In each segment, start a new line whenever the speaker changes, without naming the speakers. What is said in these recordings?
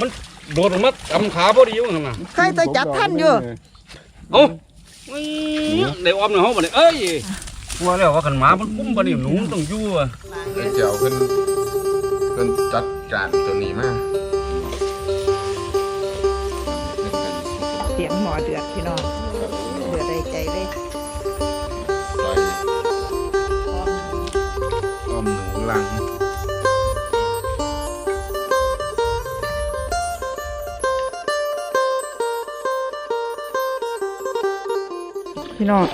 มันโดดออกมาตำขาพอดีอยู่นั่นน่ะ
ใครจะจับท่านอยู่
เอ้าอุ้ยได้ออมในห้องบ่ได้เอ้ยว่าแล้วว่ากันหมามันคุ้มบ่นี่หนูมันต้องอยู่อะ
ไอ้เจ้าเพิ่นเพิ่นจัดการตัวนี้มา
เสียงหมอเดือดพี่น้อง เดือดได้ใจเลย
ใส่อ้อมหนูลัง
พี่น้อง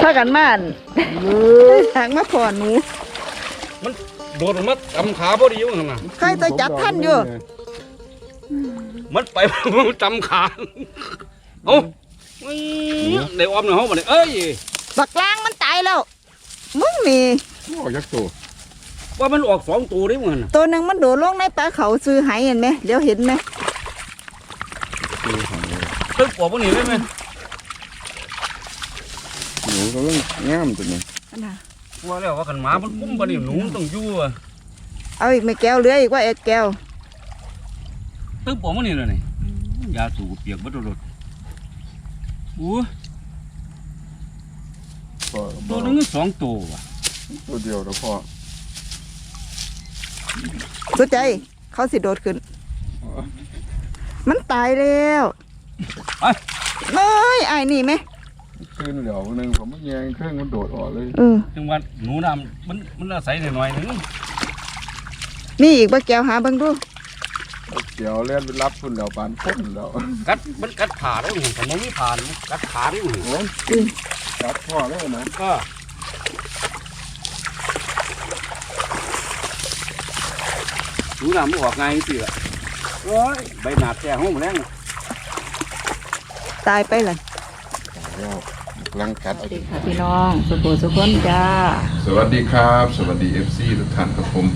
ถ้ากันมาอั่นทางมาพอหนู
มันโดดออกมาตำขาพอดีอยู่นั่นน่ะ
ใครจะจับท่านอยู่
มันไป มันตำขาเอ้าอุ้ยได้ออมในห้องบ่ได้เอ้ย
บักลางมันตายแล้วมึงนี่
ออกจากตัว
ว่ามันออกสองตัวได้มั้งน่ะ
ตัวหนึ่งมันโดดลงในปลาเขาซื้อไหเห็นไหมเดี๋ยวเห็นไหม
คือของเลย
ตึกปอบบ่นี่ได้ไหม
ห นูกำลังงามตัวนี้
อันน่ะ
ว่าแล้วว่ากันหมามันคุ้มบ่นี่หนูมันต้องอยู่อะ
เอาอีกไม่แก้วเลืออีกว่าเอ็ดแก้ว
ตึกปอบบ่นี่เลยนี่ยาสูบเปียกบ่ตลอดอู้ตัวนึงสองตัวว่ะ
ตัวเดียวแล้วพอ
สุดใจเขาสิโดดขึ้น มันตายแล้ว
ไป
เอ้ยไอ้นี่ไหม
ขึ้นเหลียวหนึงผมมันแยงเครื่องมันโดดออกเลย
เออ
จังว่าหนูน้ำมันมันอาศัยหน่อยๆหนึง
มีอีกบ่แก้วหาเบิ่งดู
เดี๋ยวเล่นไปรับคุณเหลียวปานพ้นแล้ว
กัดมันกัดขาแล้วนี่แต่มันไม่ผ่านมันกัดขาได้อยู่
โอ้ย
อืม
จับพ่อแล้วนะ
ก็หนูน้ำมันออกไงายสิล่ะโอ้ยใบหนาดแท้ห้องมันแรง
ตายไปเลย
แล้ว กำลังกัด
สวัสดีค่ะพี่น้องสุโขสุขคนจ้า
สวัสดีครับ สวัสดี FC ทุกท่านครับผม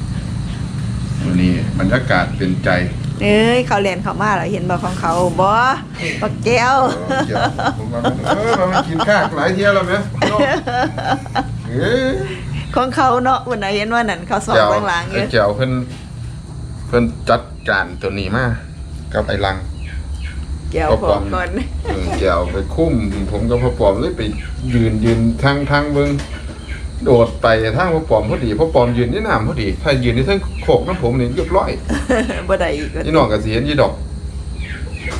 วันนี้บรรยากาศเป็นใจ
เอ้ยเขาเรียนเขามาแล้วเห็นบ่ของเขาบ่บักแก้ว
เออเดี๋ยวผมว่ามันเออมันไม่กินข้าวหลายเที่ยวแล้วไหมเนาะเอ้ย
ของเขาเนาะวันไหนเห็นว่านั่นเขาสอบ
เจ้า
เบื้องหลังอยู่
ไอ้เจ้าเพิ่นเพิ่นจัดการตัวนี้มากับไอ้ลัง
แก้วพอก่อน
เออเจ้าไปคุ้มผมกับพ่อปอมเลยไปยืนยืนทางทางเบิ่งโดดไปทางพ่อปอมพอดีพ่อปอมยืนที่น้ำพอดี ถ้ายืนที่ทางโขกน้ำผมนี่เรียบร้อย
บ่ได้อีก
พี่น้องก็สิเห็นยี่ดอก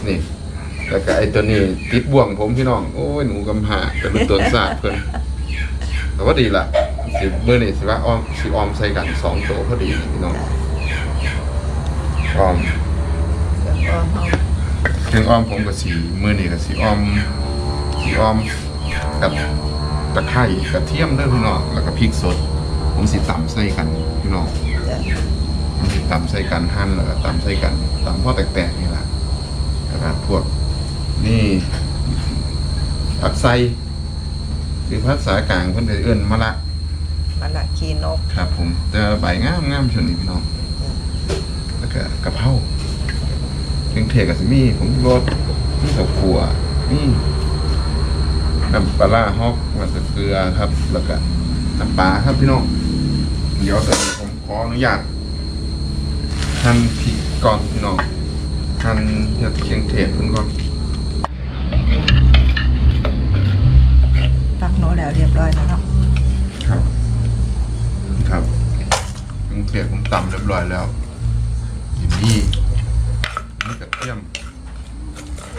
นี่แล้วก็ไอ้ตัวนี้ติดบ่วงผมพี่น้องโอ้ยหนูกำหาแต่เป็นตัวศาสตร์เพิ่นแต่ว่าดีล่ะสิเมื่อนี่สิว่าอ้อมสิออมใส่กันสองตัวพอดีพี่น้องออม ถึงออมผมก็สีมือนี่ก็สีออมสีออมกับตะไคร้กระเทียมเด้อพี่น้องแล้วก็พริกสด ผมสิต่ำใส่กันพี่น้องมันสิตำใส่กันหั่นแล้วก็ตำใส่กันตำพ่อแตกๆนี่แหละแล้วก็พวกนี่ผักไส้คือภาษากลางเพิ่นก็เอิ้นมะละ
มันละขี้นก
ครับ ผมแต่ใบงามงามชนนี้พี่น้องแล้วก็กะเพรา เครื่องเทศก็สิมีผมรสมีข้าวคั่วมีน้ำปลาร้าฮอกมันจะเกลือครับ แล้วก็น้ำปลาครับพี่น้องเดี๋ยวตอนนี้ผมขออนุญาตหั่นพริกก่อนพี่น้องหั่นเห็ดเคียงเทศเพิ่นก่อน
ตักโนแล้วเรียบร้อยแล้วเนาะ
ครับ ครับเคียงเทศผมตำเรียบร้อยแล้วยินนี่นี่กระเทียม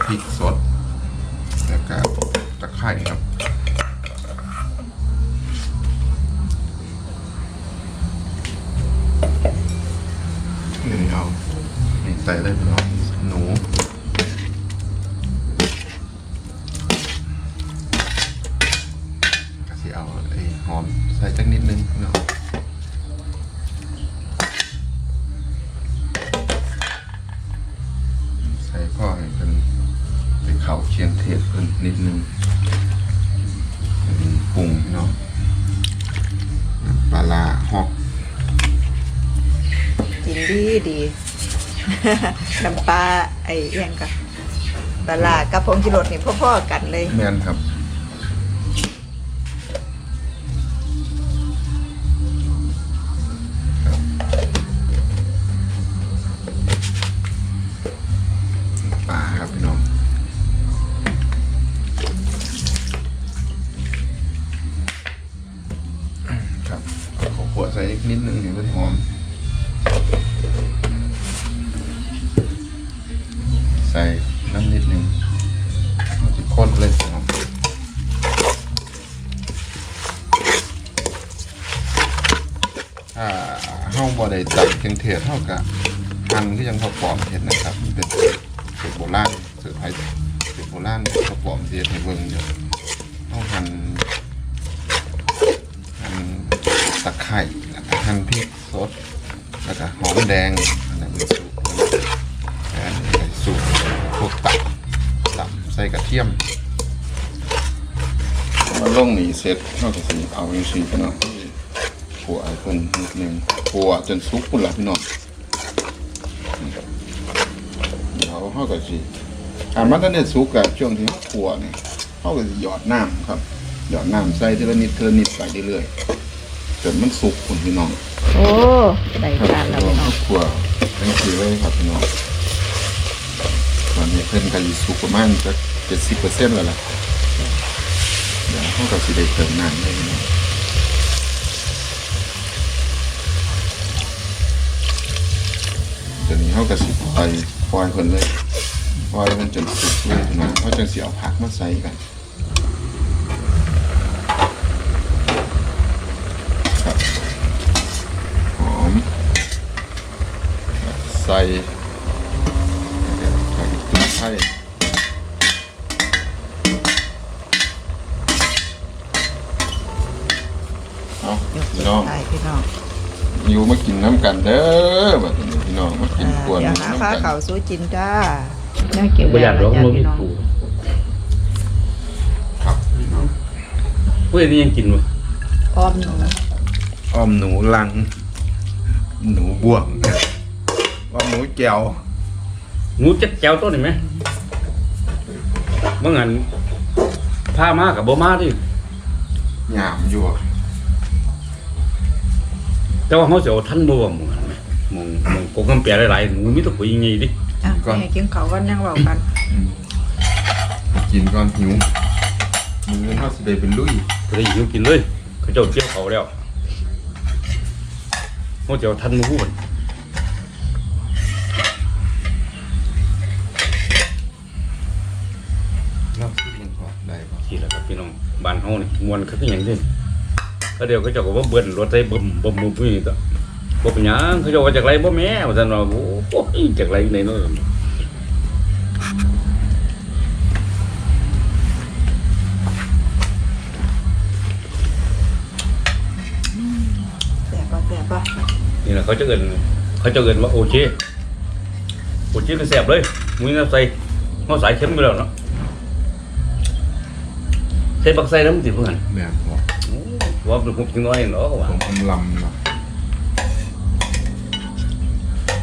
พริกสด แล้วก็ตะไคร่ครับนี่เอา นี่ใส่เลยพี่น้องหนู ดีดีน้ำปลา
ไอ้เอียงกับปลาร้ากับผงชูรดนี่พ่อๆกันเลย
แม่นครับ ถ้าเฮาบ่ได้จับเครื่องเทศเท่ากับหั่นก็ยังพอปลอมเห็ดนะครับมันเป็นสูตรโบราณสูตรไทยสูตรโบราณพอปลอมเฮ็ดให้เบิ่งเดี๋ยวเฮาหั่นหั่นตะไคร้แล้วก็หั่นพริกสดแล้วก็หอมแดงอันนั้นเป็นสูตรอันนี้เป็นสูตรพวกตับตับใส่กระเทียมมาลงนี่เสร็จเท่ากับสีเอาอย่างสีพี่น้อง ขัวไอ้เพิ่นนิดนึงขัวจนสุกพุ่นละพี่น้องเดี๋ยวเท่ากับสีอ่ามันก็เนี่ยสุกกับช่วงที่ขัวนี่เท่ากับสิหยอดน้ำครับ หยอดน้ำใส่ทีละนิดทีละนิดไปเรื่อยๆจนมันสุกคุณพี่น้อง
โอ้ได้การแล้วพี่น้อง
ครัวเป็นสีเลยครับพี่น้องตอนนี้เพิ่นก็อยู่สุกประมาณจะเจ็ดสิบเปอร์เซ็นต์แล้วล่ะเดี๋ยวเขาก็สิได้เติมน้ำเล ตอนนี้เขาก็สิไปปล่อยเพิ่นเลยปล่อยเพิ่นจนสุกเลยพี่น้องเขาจังสิเอาผักมาใส่กันครับหอมใส่ผักตุ้งไทยเอาพี่น้อง
ใช่พี่น้อง
อยู่มากินน้ำกันเด้อแบบนี้พี่น้องมากิน
อ่าก
วน
เดี๋ยวหา
น้ำ
ฟ้า
กัน
เขาสู้จินจ้าน่าเก็บ
บ่อยากร้อง
จ้า
บ่มี
พี่น้อง
ปู
ครับพี่น้อง
เพื่อนนี่ยังกินบ่
อ้อมหนู
อ้อมหนูลัง หนูบ่วงอ้อมหนูแก้ว
หมูจัดแก้วต้นนี่ไหมเมื่องั้นพามากับบ่มาดิ
หยามอยู่อะ
แต่ว่าเขาสิเอาท่านบ่ว่าหมึงหั่นแหมหมึงหมึงกงคำแปลหลายๆหมูมีแตะกุยยังไงดิ
อะให้กินเขาวก็นั่งเบากัน
อืมกินก่อนหิวมือเขาสิได้เป็นลุย
ก็ได้หิวกินเลยเขาเจ้าเจียวเขาแล้วเขาจะเอาท่านมาพูด
เนาะมันพอได้ปะ
ทีแล้วครับพี่น้องบ้านเฮานี่มวนคืออย่างนี้ ก็เดี๋ยวเขาเจ้าก็ว่าเบิ้นรถใส่บึมบึมบึมนี่ก็บ่เป็นหยังเขาเจ้าว่าจากไรบ่แม่ว่าซั่นว่าโอ้โหจากไรในเนาะ
แสบป่ะแสบป่ะ
นี่แหละเขาจะเอินเขาจะเอินว่าโอเคโอเคคือแซ่บเลยมึงน่ะใส่เฮาสายเค็มไปแล้วเนาะใส่บักไส้น้ำติเพิ่น
แม่น พอ
ว่าเป็นผมกินน้อยเนาะว่า
ผมอำลำเนาะ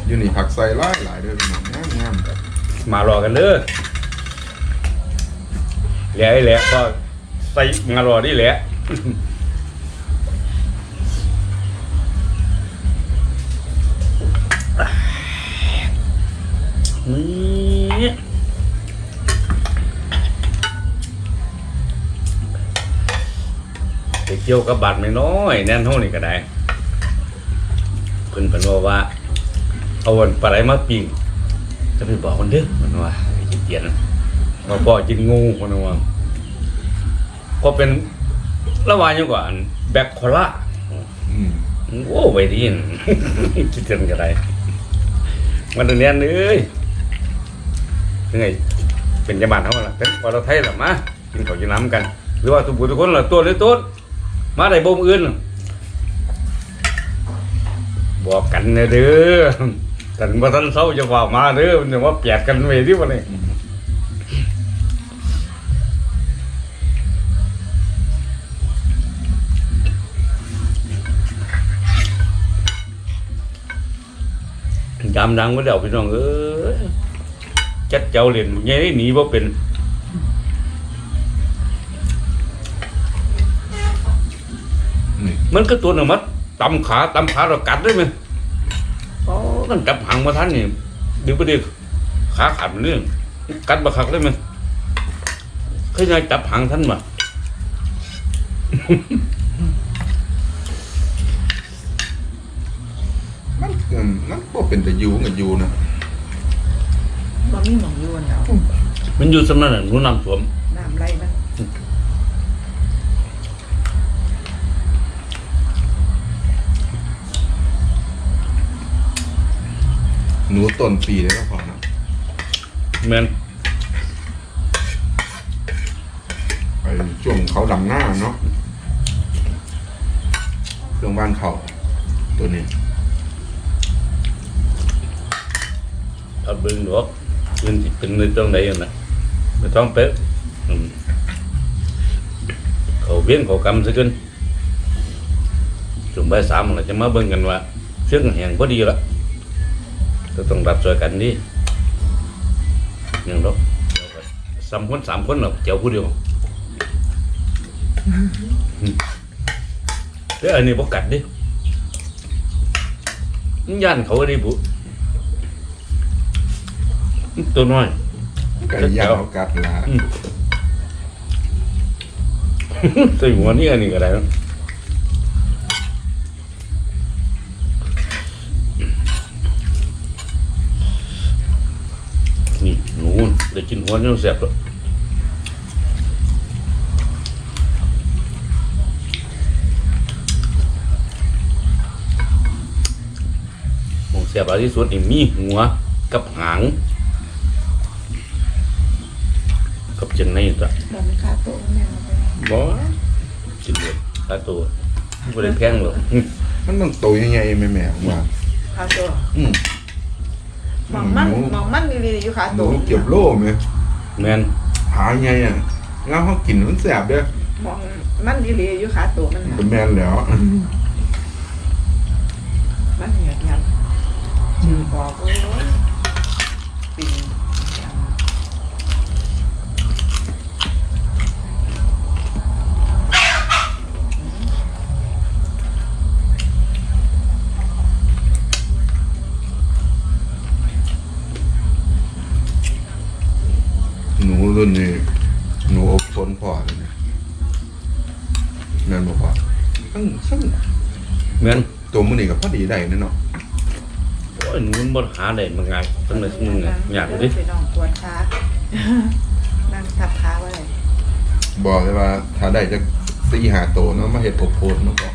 อยู่นี่ผักใส่หลายหลายเด้อพี่น้องงามงามแบบ
มารอกันเด้อแหละไอ้แหละก็ใส่มารอนี่แหละนี่ เกี่ยวกับบาดไม่น้อยแน่นเท่านี้ก็ได้เพิ่นเพิ่นว่าว่า เอาวันปลาไหลมาปิ้งจะไปบอกคนเด้อมันว่าไอ้เจียนมาบอกกินงูมันว่าก็เป็นระหว่างยังกว่าอันแบคโคล่า
อืม
โอ้ไว้ดีนคิดถึงก็ได้มันตรงเนี้ยเอ้ยยังไงเป็นยาบานเท่านั้นล่ะเป็นพอเราไทยหรอมากินข้าวกินน้ำกัน หรือว่าทุกผู้ทุกคนล่ะตัวหรือต้น มาได้บ่มอื่นบอกกันเด้อกันว่าท่านเศร้าจะว่ามาเด้อมันจะว่าเปียดกันไปที่วันนี้ดำดังไว้แล้วพี่น้องเอ้ยจัดเจ้าเล่นยังได้หนีว่าเป็
น
มันก็ตัวหนึ่งมัดตำขาตำขาเรากัดได้ไหมโอ้มันจับหางมาท่านนี่เดี๋ยวไปเดี๋ยวขาขาดมันเรื่อง กัดมาขักได้ไหมเคยไงจับหางท่านมา
มันอืมมันก็เป็นแต่อยูกับอยูนะ
บ่มีหมองอยวนนะ
มันอยู่สำนักหนูนำสวม
น้ำไหลมัน
หนูต้นปีเลยก็พอนะ
แม่น
ไปช่วงเขาดำหน้าเนาะเครื่องบ้านเขาตัวนี้
เอาเบิ่งดอกมันสิเป็นในตรงใดนั่นน่ะไม่ต้องเป๊ะอืมเขาเวียนเขากำซะเกินจุ่มใบายสามเราจะมาเบิ่งกันว่าเชื่องแห่งพอดีละ ก็ต้องรับช่วยกันดิอย่างดอกเดี๋ยวก็สามคนสามคนหรอกเจ้าผู้เดียวอืมเดี๋ยวอันนี้บ่กัดดิมันย่านเขาดิบุตัวน้อย
ไก่ย่างเขากัดละ
อืมใส่หัวนี่อันนี้ก็ได้นะนี่หนูได้ กินหัวนี่แซ่บแล้วมองแซ่บอะไรที่สุดนี่มีหัวกับหาง กับจังในจ้ะ
เราไม่ค่าโต๊ะแม่เอาไป
บ่สิบเอ็ดตาตัวบ่ได้แพงหรอก
มันต้องโตยังไงแม่แม่ผมว่า
ค่าโต๊ะ
อืม
ห มองมันหมองมันมีรีอยู่ค่า
หนู
โต๊ะ
เก็บโล่ไหม
แม่น
หาไงอะงาเขากินมันแสบเด้อ
หมองมันมีรีอยู่ค่าโต๊ะมัน
เป็
น่ะ
นแมนแล้ว
มันเหนียวยันชื่อบอกโอ้ยปิ่น
หนู รุ่นนี้หนูอบทนพอเลยนะแม่นบอกว่าซึ่งซึ่ง
แม่น
ตัวมือนี่กับพอดีได้นั่นเนาะ
โอ้ยหนูมันบ่หาได้มันง่ายจังได๋มึงอะอยากดิ
ไปน้องปวดขานั่งทับขาไว้เลย
บอกเลยว่า ถ้าได้จะสี่หาโตวเนาะมาเห็ดอบโพนมาก่อน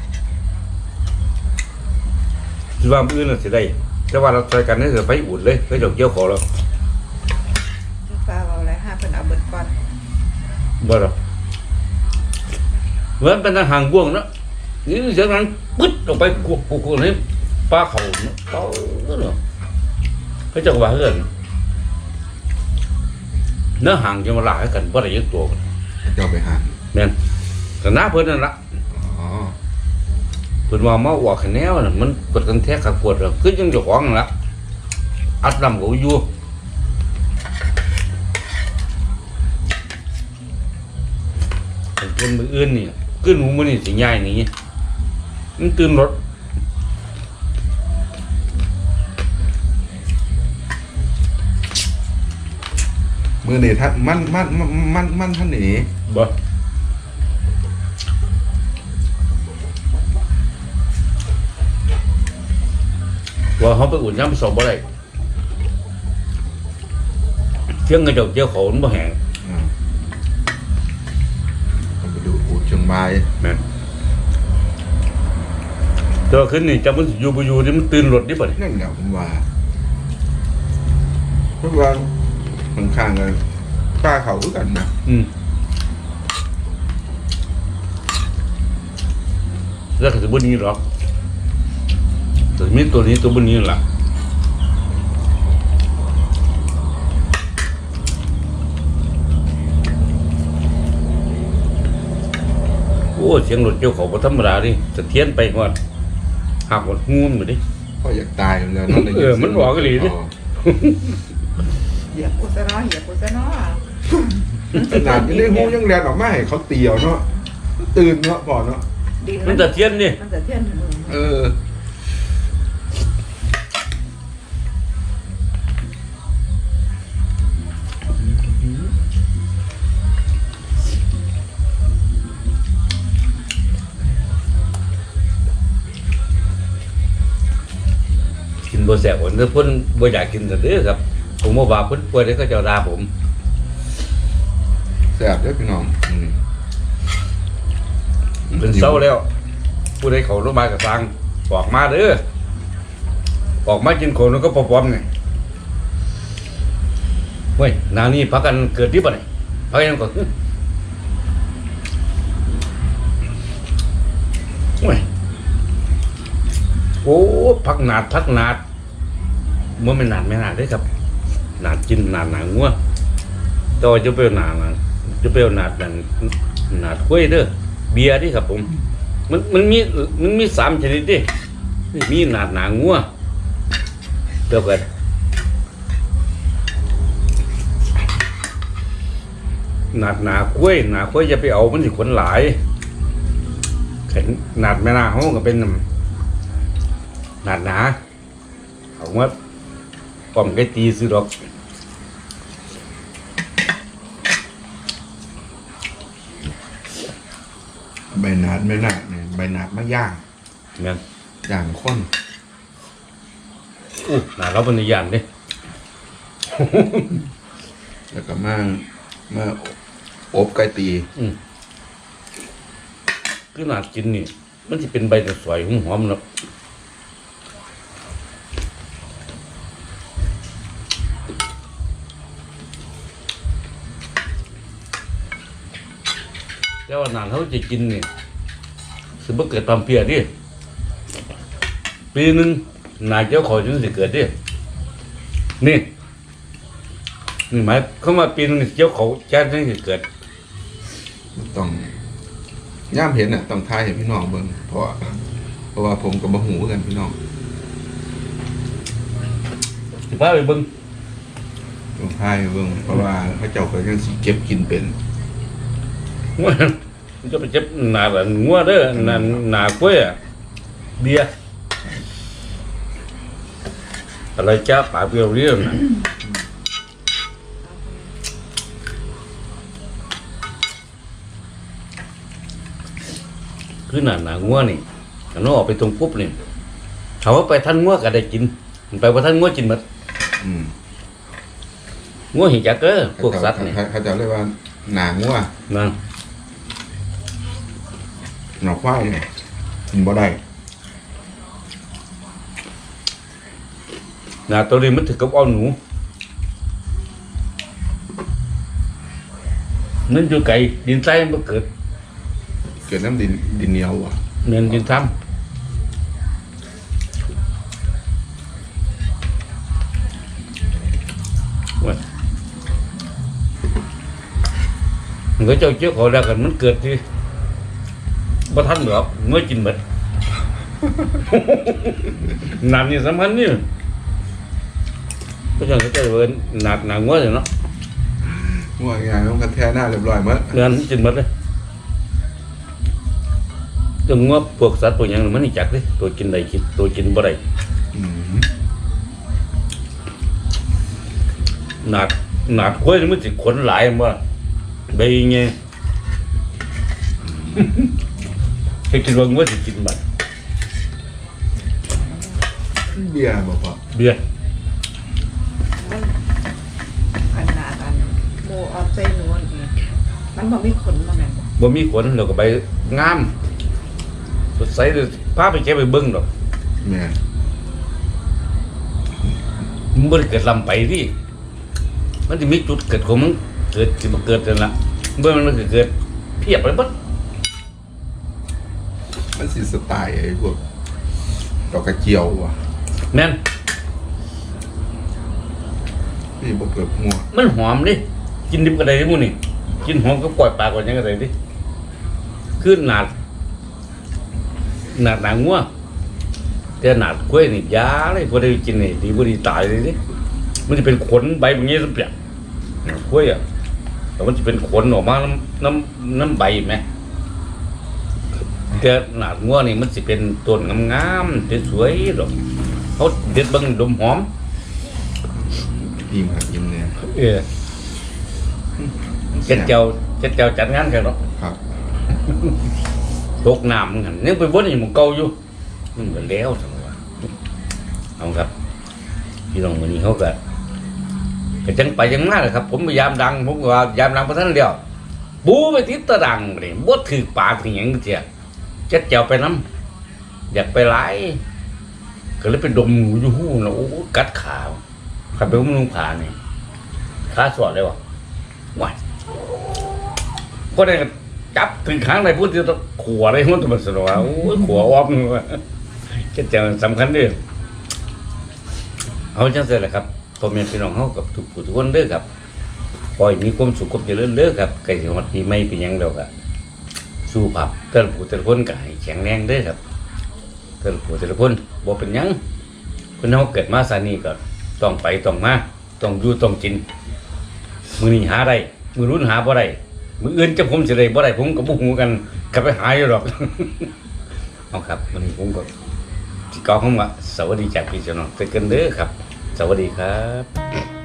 สิว่ามื้ออื่นน่ะสิได้ แต่ว่าเราใช้กันนี่จะไปอุ่นเลยไปดอกเกี่ยวขอแล้ว
ที่ฟ้าเอาอะไรห้าเพิ่นเอาเบิดก่อน
บ่ดอกเหมือนเป็นทหารบ่วงเนาะนี่เสียงนั้นปึ๊ดออกไปกุกกุกๆนี่ป้าเขาเนาะเป้าเนาะเขาเจักว่าเฮือนเนื้อหางจะมาลาให้กันบ่ได้ยักตัวกัน
เจ้าไปหา
แม่นก็น้าเพิ่นนั่นล่ะ
อ๋อ
เพิ่นว่ามาออกคะแนวน่ะมันกดกันแท้ขัดปวดแล้วคือจังเจ้าของนั่นล่ะอัดลำก็อยู่ คนมืออื่นนี่คือหนูมื้อนี้สิย้ายหนีมันตื่นรถ
มือนี่ท่านมันมันมันมันมันท่านหนี
บ่ว่าเขาไปอุ่นย้ำสอบบ่ได้เที่ยงกระจกเจ้าเขามันบ่แห้ง
อูดเชียงราย
แม่นเจอขึ้นนี่จะมันอยู่บ่อยู่นี่มันตื่นรถดิบ่นี่
นั่นแหละผมว่าเพราะว่าข้างๆกันป้าเขาคือกันนะ
อืมแล้วก็สิบ่หนี้หรอกแต่มีตัวนี้ตัวบ่หนี้ล่ะ อ้เสียงรถเจ้าเขาบ่ธรรมดาดิสะเทียนไปฮอดหักหมดงุ้มอยู่ดิ
ก็อยากตายอยู่แล้วนั่นเลย
เออมันบอกอีหลีดิ
เหยียบกุศลเหยียบกุศล
ขนาดยังได้หูยังแลนออกมาให้เขาเตียวเนาะตื่นเนาะพอเนาะ
ดิน
มันสะเทียนนี่
มันจะเทียนมือ
เออ
บ่แซ่บผมเพิ่นบ่อยากกินซะเด้อครับ ผมบ่ว่าเพิ่นป่วยเด้อเขาเจ้าด่าผม
แซ่บเด้อพี่น้องอืม
เป็นเศร้าแล้ว ผู้ใดเขารู้มากับฟังออกมาเด้อออกมากินคนแล้วก็ปอมๆไงเว้ยนานี่พักกันเกิดที่ปะเนี่ยพักกันก่อนเว้ยโอ้พักหนาดพักหนาด มันไม่นาดไม่นาดเด้ครับนาดกินนาดหนางัวแตัวาจะเปรี้ยวหนานจะเปรี้ยวหนาดหนาดหนาดกล้วยเด้อเบียร์ดิครับ ผม มันมันมีมันมีสามชนิดดิมีหนาดหนางัวเดียวกันหนาดหนากล้วยหนากล้วยจะไปเอามันสิขนหลายเห็นหนาดแม่นาเขาก็เป็นหนาดหนาเอาว่า ป้อมไก่ตีซื้อดอก
ใบหนาดไม่หนาดเนี่ยใบหนาดมาย่าง
แม่น
ย่างข้น
อู้หนาเราเป็นยานเด้
แล้วก็มามาอบไก่ตี
อืมคือหนาดกินนี่ มันจะเป็นใบแต่สวยหอมๆเนาะ แต่ว่าหนานเขาจะกินนี่คือบ่เกิดความเพียรดิปีหนึ่งหนาเจ้าขอจนสิเกิดดินี่นี่หมายเขามว่าปีหนึงเจ้าเขาแจ้งสิเกิด
ต้องย่ามเห็นอะต้องทายเห็นพี่น้องเบิ่งเพราะว่าเพราะว่าผมกับบ่หูคือกันพี่น้อง
สิพาไปเบิ่ง
ต้องทายเบิ่งเพราะว่าเขาเจ้าก็ยังสิเก็บกินเป็น
ว่ามันจะไปเจ็บหนาแบบงัวเด้อหนาหนากล้วยอะเบียร์อะไรจ้าป่าเปรี้ยวเรียวนะคือหนาหนางัวนี่อันนั้นออกไปตรงปุ๊บนี่เขาว่าไปท่านงัวก็ได้กิน ไปว่าท่านงัวกินหมด
อืม
งัวหิจักเด้อพวกสัตว์นี่
เขาเขาจะเรียกว่าหนางัว
นั่น
หนาควายเนี่ยกินบ่ได้
หนาตัวนี้มันถึงกับเอาหนูนั่นอยู่ไก่ดินใต้มันเกิด
เกิดน้ำดินดินเหนียวอะ
เงินดินทำว่ามันก็เจ้าเจ้าของแล้วกันมันเกิดที่ บ่ทันหรอกเมื่อกินหมดหนักนี่สำคัญนี่ก็จะก็จะเวินหนักหนักงัวเลยเนาะ
งัวงานมันก็แท้หน้าเรียบร้อยหมด
เงินกินหมดเลยตัวงัวพวกสัตว์พวกหยังมันนี่จักเลยตัวกินได้กินตัวกินบ่ได้
อืม
หนาดหนาดกล้วยนี่มันสิขนหลายมาใบเงี้ย ให้กินว่างัวสิกินบัด
เบียร์บ่พอ
เบียร์
มันขนาดอันโมออฟไซนวลนี่มันบ่มีขนมาแม่นบ่
บ่มีขนแล้วก็ใบงามสดใสเลยพาไปเก็บไปเบิ่งดอก
แม่
มันบ่ได้เกิดลำไปดิมันสิมีจุดเกิดของมันเกิดสิบ่เกิดนั่นล่ะเบิ่งมันก็เกิดเพียบไปเบิด
มัน สิสไตล์ไอ้พวกดอกกระเจียวว่ะ
แม่น
นี่บ่เกิดงัว
มันหอมดิกินดิบก็ได้เดิหมื้อนี่กินหอมก็ปล่อยปลากว่าหยังก็ได้ดิคือหนาดหนาดหนังงัวแต่หนาดกล้วยนี่ยาเลยบ่ได้กินนี่ดีบ่ดีตายเลยดิมันจะเป็นขนใบแบบนี้สักเปียกกล้วยอะแต่มันจะเป็นขนออกมาน้ำน้ำน้ำใบไหม แต่หนาดงัวนี่มันสิเป็นต้นงามๆสวยๆดอกเขาเด็ดเบิ่งดมหอม
อิ่มครับอิ่มเนี่ย
เออเจ็ดเจ้าเจ็ดเจ้าจัดงานกันเนาะ
ครับ
ตกน้ำกันยังไปวนอีหมองเก่าอยู่มันก็แล้วจังว่าเอาครับพี่น้องวันนี้เขาก็ก็จังไปจังมาเลยครับ ผมพยายามดัง ผมก็ว่ายามดังพระท่านเดียวปูไปติดตะดังนี่บ่ถือปลาถึงหยังเสีย จะเจียวไปน้ำอยากไปหลายก็เลยไปดมหนูอยู่หู้นะโอ้กัดขาขับไปอุ้มลุงขานี่ยขาสอดเลยวะว้าก็ได้จับถึงข้างในพูดที่ต้องขัวอะไรมันตัวมันสนว่าโอ้ยขัวออฟนี่ว่าจะเจอสำคัญเด้อเอาจังซี่แหละครับพ่อแม่พี่น้องเฮากับทุกผู้ทุกคนเด้อครับปล่อยมีความสุขความเจริญเด้อครับไก่สิฮอดปีใหม่เป็นยังแล้วก็ สู้ผับแต่ละผู้แต่ละคนก็ให้แข็งแรงเด้อครับแต่ละผู้แต่ละคนบ่เป็นหยังคนเฮาเกิดมาซานี้ก็ต้องไปต้องมาต้องอยู่ต้องกินมือนี้หาได้มือรุ่นหาบ่ได้มืออื่นจะผมสิได้บ่ได้ผมก็บ่ฮู้กันก็ไปหาอยู่ดอกเอาครับวันนี้ผมก็สิกล่าวคำว่าสวัสดีจากพี่เจ้าน้องเตอกันเด้อครับ สวัสดีครับ